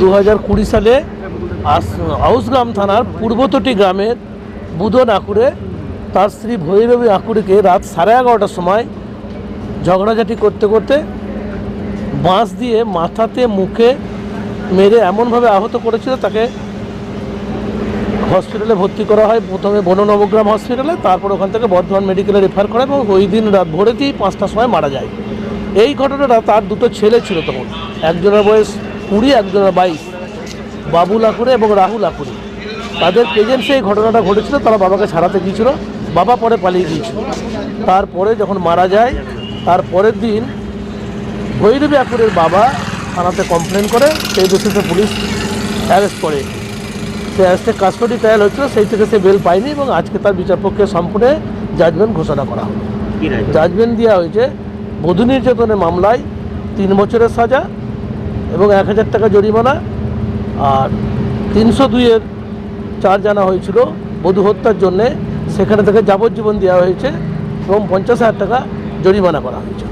দু হাজার কুড়ি সালে আউসগ্রাম থানার পূর্বতটি গ্রামের বুধন আকুরে তার স্ত্রী ভৈরবী আকুরিকে রাত সাড়ে এগারোটার সময় ঝগড়াঝাটি করতে করতে বাঁশ দিয়ে মাথাতে মুখে মেরে এমনভাবে আহত করেছিল, তাকে হসপিটালে ভর্তি করা হয়। প্রথমে বননবগ্রাম হসপিটালে, তারপর ওখান থেকে বর্ধমান মেডিকেলে রেফার করে এবং ওই দিন রাত ভোরেতেই পাঁচটার সময় মারা যায়। এই ঘটনাটা তার দুটো ছেলে ছিল তখন। একজনের বয়স কুড়ি একজনের বাইশ। বাবুল আকুরে এবং রাহুল আকুরে তাদের প্রেজেন্সে এই ঘটনাটা ঘটেছিল তারা বাবাকে ছাড়াতে গিয়েছিল বাবা পরে পালিয়ে গিয়েছিল। তারপরে যখন মারা যায় তার পরের দিন ভৈরবী আকুরের বাবা থানাতে কমপ্লেন করে সেই বেসিসে পুলিশ অ্যারেস্ট করে। সে অ্যারেস্টে কাস্টডি ট্রায়াল হচ্ছিল সেই থেকে সে বেল পায়নি এবং আজকে তার বিচারপক্ষের সম্পূর্ণে জাজমেন্ট ঘোষণা করা হলো। কি জাজমেন্ট দেওয়া হয়েছে বধূ নির্যাতনের মামলায় তিন বছরের সাজা এবং এক হাজার টাকা জরিমানা। আর তিনশো দুইয়ের চার্জ জানা হয়েছিল বধূ হত্যার জন্যে। সেখানে থেকে যাবজ্জীবন দেওয়া হয়েছে এবং পঞ্চাশ হাজার টাকা জরিমানা করা হয়েছে।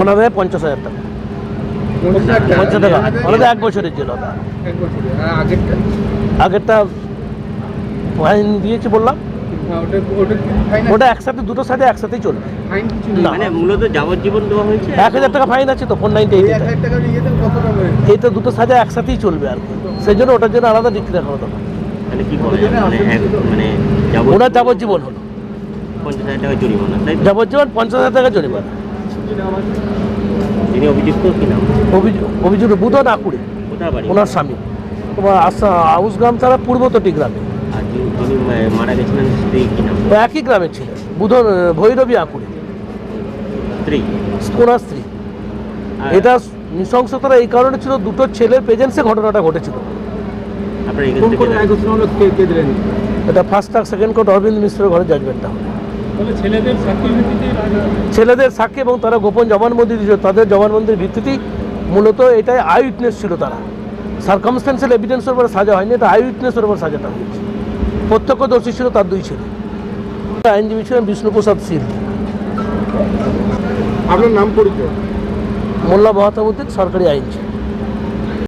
ওনাদের পঞ্চাশ হাজার টাকা। পঞ্চাশ টাকা। এক বছরের জেল আগেরটা? ফাইন দিয়েছে বললাম। ওটা ওটা একসাথে দুটো সাইডে একসাথেই চলবে। ফাইন না। মানে মূলত যাবজ্জীবন দেওয়া হয়েছে? এক হাজার টাকা ফাইন আছে তো ফোর নাইনটি এইট হয়েছে এইটা দুটো সাজা একসাথেই চলবে আর সেই জন্য ওটার জন্য আলাদা ডিক্লেয়ার করা দরকার। মানে কি করে মানে এক মানে ওনার যাবজ্জীবন হলো। পঞ্চাশ হাজার টাকা জরিমানা যাবজ্জীবন পঞ্চাশ হাজার টাকা জরিমানা। যিনি অভিযুক্ত কি নাম? অভিযোগ অভিযোগ বুধন আকুড়ে ওনার স্বামী। তোমার আসা আউসগ্রাম ছাড়া পূর্বতটি গ্রামে আর যিনি যিনি মা- মারা গেছিলেন স্ত্রী কি নাম? ও একই গ্রামে ছিলেন বুধন ভৈরবী আকুড়ে। স্ত্রী? ওনার স্ত্রী। এটা নৃশংসতার এই কারণে ছিল দুটো ছেলের প্রেজেন্সে ঘটনাটা ঘটেছিল। এটা fast track second court Arabinda মিশ্রের ঘরে জাজমেন্টটা ছেলেদের ছেলেদের সাক্ষী এবং তারা গোপন জবানবন্দি দিয়েছিল তাদের জবানবন্দির ভিত্তিতেই মূলত এটাই আই উইটনেস ছিল তারা। সার্কামস্টেন্সিয়াল এভিডেন্সের উপরে সাজা হয়নি এটা আই উইটনেসের উপর সাজাটা হয়েছে। প্রত্যক্ষদর্শী ছিল তার দুই ছেলে। আইনজীবী ছিলেন বিষ্ণুপ্রসাদ শীল আপনার নাম পরিচয়? মোল্লা বহাতাবুদ্দিন সরকারি আইনজীবী।